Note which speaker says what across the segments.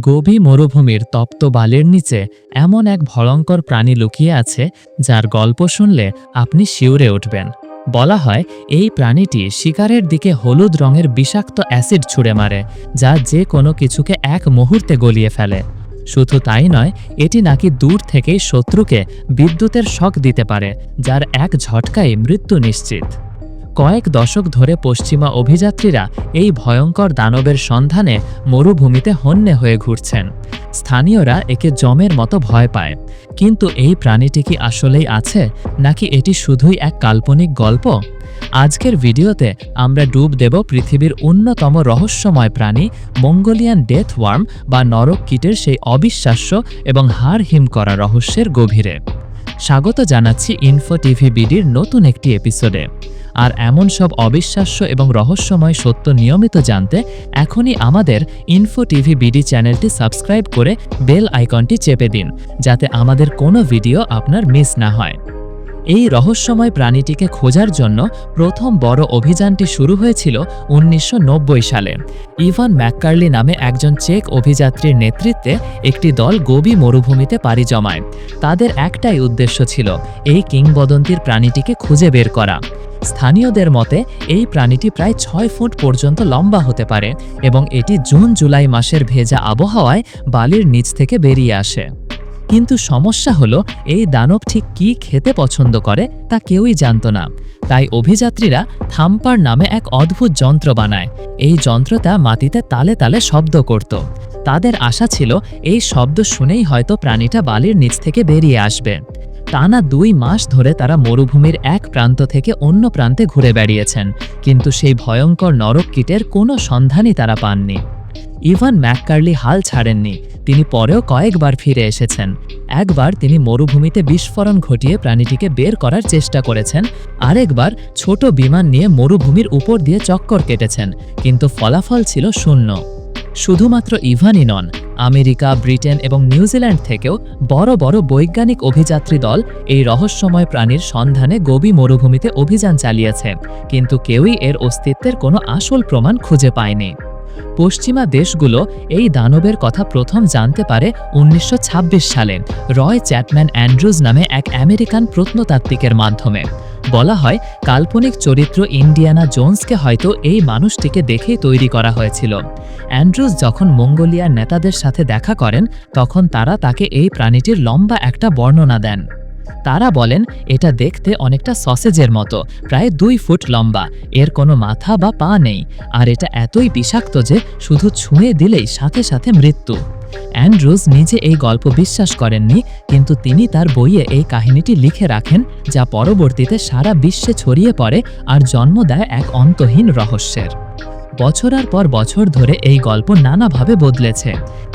Speaker 1: গভীর মরুভূমির তপ্ত বালির নিচে এমন এক ভয়ঙ্কর প্রাণী লুকিয়ে আছে, যার গল্প শুনলে আপনি শিউরে উঠবেন। বলা হয়, এই প্রাণীটি শিকারের দিকে হলুদ রঙের বিষাক্ত অ্যাসিড ছুঁড়ে মারে, যা যে কোনো কিছুকে এক মুহূর্তে গলিয়ে ফেলে। শুধু তাই নয়, এটি নাকি দূর থেকেই শত্রুকে বিদ্যুতের শক দিতে পারে, যার এক ঝটকায় মৃত্যু নিশ্চিত। কয়েক দশক ধরে পশ্চিমা অভিযাত্রীরা এই ভয়ঙ্কর দানবের সন্ধানে মরুভূমিতে হন্যে হয়ে ঘুরছেন। স্থানীয়রা একে জমের মতো ভয় পায়। কিন্তু এই প্রাণীটি কি আসলেই আছে, নাকি এটি শুধুই এক কাল্পনিক গল্প? আজকের ভিডিওতে আমরা ডুব দেব পৃথিবীর অন্যতম রহস্যময় প্রাণী মঙ্গোলিয়ান ডেথ ওয়ার্ম বা নরক কীটের সেই অবিশ্বাস্য এবং হাড় হিম করা রহস্যের গভীরে। স্বাগত জানাচ্ছি ইনফো টিভি বিডির নতুন একটি এপিসোডে আর এমন সব অবিশ্বাস্য এবং রহস্যময় সত্য নিয়মিত জানতে এখনই আমাদের ইনফো টিভি বিডি চ্যানেলটি সাবস্ক্রাইব করে বেল আইকনটি চেপে দিন, যাতে আমাদের কোনো ভিডিও আপনার মিস না হয়। এই রহস্যময় প্রাণীটিকে খোঁজার জন্য প্রথম বড় অভিযানটি শুরু হয়েছিল উনিশশো নব্বই সালে। ইভান ম্যাককার্লি নামে একজন চেক অভিযাত্রীর নেতৃত্বে একটি দল গোবি মরুভূমিতে পাড়ি জমায়। তাদের একটাই উদ্দেশ্য ছিল এই কিংবদন্তির প্রাণীটিকে খুঁজে বের করা। স্থানীয়দের মতে, এই প্রাণীটি প্রায় ছয় ফুট পর্যন্ত লম্বা হতে পারে এবং এটি জুন জুলাই মাসের ভেজা আবহাওয়ায় বালির নিচ থেকে বেরিয়ে আসে। কিন্তু সমস্যা হলো, এই দানব ঠিক কী খেতে পছন্দ করে তা কেউই জানত না। তাই অভিযাত্রীরা থাম্পার নামে এক অদ্ভুত যন্ত্র বানায়। এই যন্ত্রটা মাটিতে তালে তালে শব্দ করত। তাদের আশা ছিল, এই শব্দ শুনেই হয়তো প্রাণীটা বালির নিচ থেকে বেরিয়ে আসবে। টানা দুই মাস ধরে তারা মরুভূমির এক প্রান্ত থেকে অন্য প্রান্তে ঘুরে বেড়িয়েছেন, কিন্তু সেই ভয়ঙ্কর নরক কীটের কোনো সন্ধানই তারা পাননি। ইভান ম্যাককার্লি হাল ছাড়েননি, তিনি পরেও কয়েকবার ফিরে এসেছেন। একবার তিনি মরুভূমিতে বিস্ফোরণ ঘটিয়ে প্রাণীটিকে বের করার চেষ্টা করেছেন, আরেকবার ছোট বিমান নিয়ে মরুভূমির উপর দিয়ে চক্কর কেটেছেন, কিন্তু ফলাফল ছিল শূন্য। শুধুমাত্র ইভানই নন, আমেরিকা, ব্রিটেন এবং নিউজিল্যান্ড থেকেও বড় বড় বৈজ্ঞানিক অভিযাত্রী দল এই রহস্যময় প্রাণীর সন্ধানে গবি মরুভূমিতে অভিযান চালিয়েছে, কিন্তু কেউই এর অস্তিত্বের কোনো আসল প্রমাণ খুঁজে পায়নি। পশ্চিমা দেশগুলো এই দানবের কথা প্রথম জানতে পারে উনিশশো ছাব্বিশ সালে, রয় চ্যাটম্যান অ্যান্ড্রুজ নামে এক আমেরিকান প্রত্নতাত্ত্বিকের মাধ্যমে। বলা হয়, কাল্পনিক চরিত্র ইন্ডিয়ানা জোন্সকে হয়তো এই মানুষটিকে দেখেই তৈরি করা হয়েছিল। অ্যান্ড্রুজ যখন মঙ্গোলিয়ার নেতাদের সাথে দেখা করেন, তখন তারা তাকে এই প্রাণীটির লম্বা একটা বর্ণনা দেন। তারা বলেন, এটা দেখতে অনেকটা সসেজের মতো, প্রায় দুই ফুট লম্বা, এর কোনো মাথা বা পা নেই, আর এটা এতই বিষাক্ত যে শুধু ছুঁয়ে দিলেই সাথে সাথে মৃত্যু। অ্যান্ড্রুজ নিজে এই গল্প বিশ্বাস করেননি, কিন্তু তিনি তার বইয়ে এই কাহিনীটি লিখে রাখেন, যা পরবর্তীতে সারা বিশ্বে ছড়িয়ে পড়ে আর জন্ম দেয় এক অন্তহীন রহস্যের। বছরের পর বছর ধরে এই গল্প নানাভাবে বদলেছে।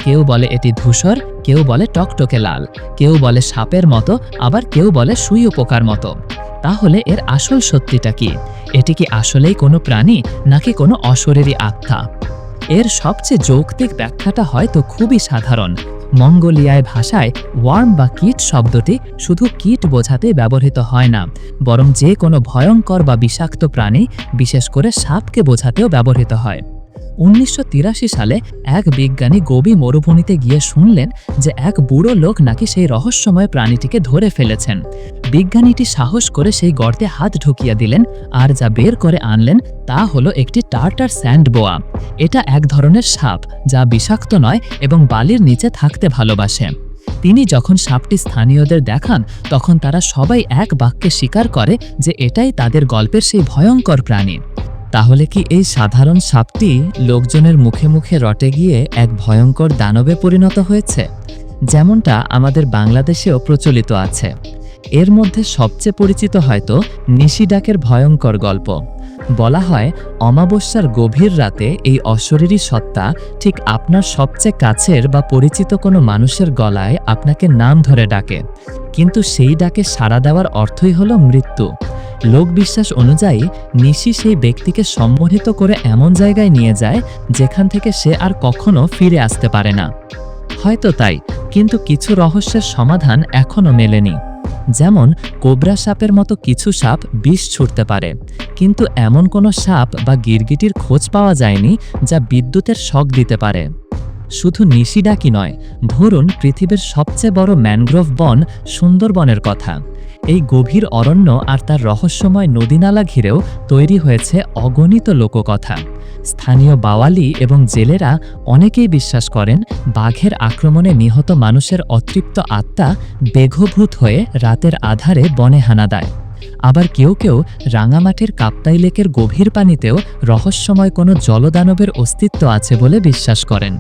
Speaker 1: কেউ বলে এটি ধূসর, কেউ বলে টকটকে লাল, কেউ বলে সাপের মতো, আবার কেউ বলে সুইও পোকার মতো। তাহলে এর আসল সত্যিটা কি? এটি কি আসলেই কোনো প্রাণী, নাকি কোনো অশরেরই আত্মা? এর সবচেয়ে যৌক্তিক ব্যাখ্যাটা হয়তো খুবই সাধারণ। মঙ্গোলিয়ায় ভাষায় ওয়ার্ম বা কীট শব্দটি শুধু কীট বোঝাতে ব্যবহৃত হয় না, বরং যে কোনো ভয়ঙ্কর বা বিষাক্ত প্রাণী, বিশেষ করে সাপকে বোঝাতেও ব্যবহৃত হয়। উনিশশো তিরাশি সালে এক বিজ্ঞানী গবি মরুভূমিতে গিয়ে শুনলেন যে এক বুড়ো লোক নাকি সেই রহস্যময় প্রাণীটিকে ধরে ফেলেছেন। বিজ্ঞানীটি সাহস করে সেই গর্তে হাত ঢুকিয়ে দিলেন আর যা বের করে আনলেন তা হলো একটি টার্টার স্যান্ড বোয়া। এটা এক ধরনের সাপ যা বিষাক্ত নয় এবং বালির নিচে থাকতে ভালোবাসে। তিনি যখন সাপটি স্থানীয়দের দেখান, তখন তারা সবাই এক বাক্যে স্বীকার করে যে এটাই তাদের গল্পের সেই ভয়ঙ্কর প্রাণী। তাহলে কি এই সাধারণ সাপটি লোকজনের মুখে মুখে রটে গিয়ে এক ভয়ঙ্কর দানবে পরিণত হয়েছে? যেমনটা আমাদের বাংলাদেশেও প্রচলিত আছে। এর মধ্যে সবচেয়ে পরিচিত হয়তো নিশিডাকের ভয়ঙ্কর গল্প। বলা হয়, অমাবস্যার গভীর রাতে এই অশরীরী সত্তা ঠিক আপনার সবচেয়ে কাছের বা পরিচিত কোনো মানুষের গলায় আপনাকে নাম ধরে ডাকে। কিন্তু সেই ডাকে সাড়া দেওয়ার অর্থই হলো মৃত্যু। লোকবিশ্বাস অনুযায়ী, নিশি সেই ব্যক্তিকে সম্মোহিত করে এমন জায়গায় নিয়ে যায় যেখান থেকে সে আর কখনো ফিরে আসতে পারে না। হয়তো তাই, কিন্তু কিছু রহস্যের সমাধান এখনও মেলেনি। যেমন কোবরা সাপের মতো কিছু সাপ বিষ ছুটতে পারে। কিন্তু এমন কোনো সাপ বা গিরগিটির খোঁজ পাওয়া যায়নি যা বিদ্যুতের শক দিতে পারে। শুধু নিশিডাকি নয়, ধরুন পৃথিবীর সবচেয়ে বড় ম্যানগ্রোভ বন সুন্দরবনের কথা। এই গভীর অরণ্য আর তার রহস্যময় নদীনালা ঘিরেও তৈরি হয়েছে অগণিত লোককথা। স্থানীয় বাওয়ালি এবং জেলেরা অনেকেই বিশ্বাস করেন, বাঘের আক্রমণে নিহত মানুষের অতৃপ্ত আত্মা বেঘভূত হয়ে রাতের আধারে বনে হানা দেয়। আবার কেউ কেউ রাঙামাটির কাপ্তাই লেকের গভীর পানিতেও রহস্যময় কোনো জলদানবের অস্তিত্ব আছে বলে বিশ্বাস করেন।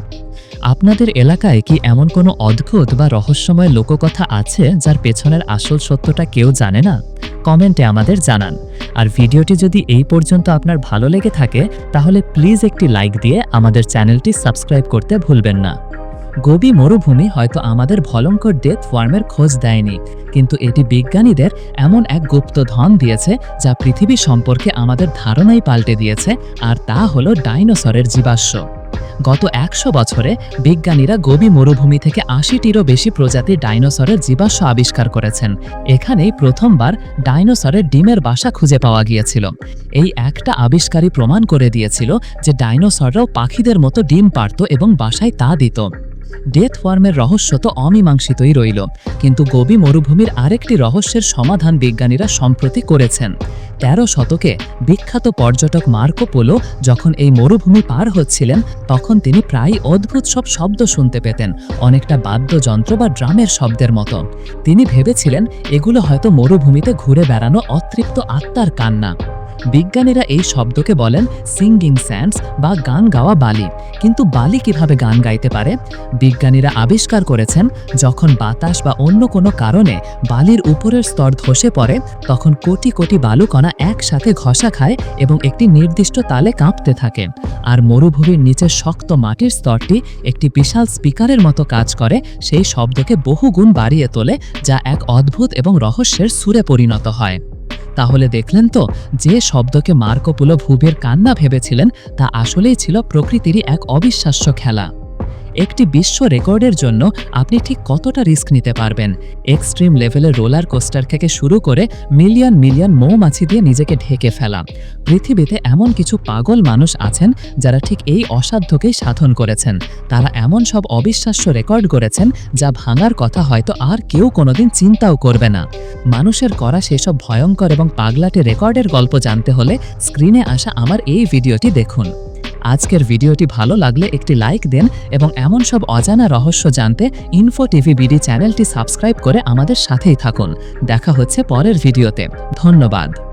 Speaker 1: আপনাদের এলাকায় কি এমন কোনো অদ্ভুত বা রহস্যময় লোককথা আছে যার পেছনের আসল সত্যটা কেউ জানে না? কমেন্টে আমাদের জানান। আর ভিডিওটি যদি এই পর্যন্ত আপনার ভালো লেগে থাকে, তাহলে প্লিজ একটি লাইক দিয়ে আমাদের চ্যানেলটি সাবস্ক্রাইব করতে ভুলবেন না। গোবি মরুভূমি হয়তো আমাদের ভয়ঙ্কর ডেথ ওয়ার্মের খোঁজ দেয়নি, কিন্তু এটি বিজ্ঞানীদের এমন এক গুপ্ত ধন দিয়েছে যা পৃথিবী সম্পর্কে আমাদের ধারণাই পাল্টে দিয়েছে, আর তা হলো ডাইনোসরের জীবাশ্ম। গত একশো বছরে বিজ্ঞানীরা গবি মরুভূমি থেকে আশিটিরও বেশি প্রজাতির ডাইনোসরের জীবাশ্ম আবিষ্কার করেছেন। এখানেই প্রথমবার ডাইনোসরের ডিমের বাসা খুঁজে পাওয়া গিয়েছিল। এই একটা আবিষ্কারই প্রমাণ করে দিয়েছিল যে ডাইনোসররাও পাখিদের মতো ডিম পারত এবং বাসায় তা দিত। ডেথ ওয়ার্মের রহস্য তো অমীমাংসিতই রইল। কিন্তু গোবি মরুভূমির আরেকটি রহস্যের সমাধান বিজ্ঞানীরা সম্প্রতি করেছেন। তেরো শতকে বিখ্যাত পর্যটক মার্কো পোলো যখন এই মরুভূমি পার হচ্ছিলেন, তখন তিনি প্রায় অদ্ভুত সব শব্দ শুনতে পেতেন, অনেকটা বাদ্যযন্ত্র বা ড্রামের শব্দের মতো। তিনি ভেবেছিলেন, এগুলো হয়তো মরুভূমিতে ঘুরে বেড়ানো অতৃপ্ত আত্মার কান্না। বিজ্ঞানীরা এই শব্দকে বলেন সিঙ্গিং স্যান্ডস বা গান গাওয়া বালি। কিন্তু বালি কীভাবে গান গাইতে পারে? বিজ্ঞানীরা আবিষ্কার করেছেন, যখন বাতাস বা অন্য কোনো কারণে বালির উপরের স্তর ধসে পড়ে, তখন কোটি কোটি বালুকণা একসাথে ঘষা খায় এবং একটি নির্দিষ্ট তালে কাঁপতে থাকে। আর মরুভূমির নিচে শক্ত মাটির স্তরটি একটি বিশাল স্পিকারের মতো কাজ করে, সেই শব্দকে বহুগুণ বাড়িয়ে তোলে, যা এক অদ্ভুত এবং রহস্যের সুরে পরিণত হয়। তাহলে দেখলেন তো যে শব্দকে মার্কোপুলো ভুবের কান্না ভেবেছিলেন, তা আসলেই ছিল প্রকৃতিরই এক অবিশ্বাস্য খেলা। একটি বিশ্ব রেকর্ডের জন্য আপনি ঠিক কতটা রিস্ক নিতে পারবেন? এক্সট্রিম লেভেলের রোলার কোস্টার থেকে শুরু করে মিলিয়ন মিলিয়ন মৌমাছি দিয়ে নিজেকে ঢেকে ফেলা। পৃথিবীতে এমন কিছু পাগল মানুষ আছেন যারা ঠিক এই অসাধ্যকেই সাধন করেছেন। তারা এমন সব অবিশ্বাস্য রেকর্ড করেছেন যা ভাঙার কথা হয়তো আর কেউ কোনোদিন চিন্তাও করবে না। মানুষের করা সেসব ভয়ঙ্কর এবং পাগলাটে রেকর্ডের গল্প জানতে হলে স্ক্রিনে আসা আমার এই ভিডিওটি দেখুন। আজকের ভিডিওটি ভালো লাগলে একটি লাইক দেন এবং এমন সব অজানা রহস্য জানতে ইনফো টিভি বিডি চ্যানেলটি সাবস্ক্রাইব করে আমাদের সাথেই থাকুন। দেখা হচ্ছে পরের ভিডিওতে। ধন্যবাদ।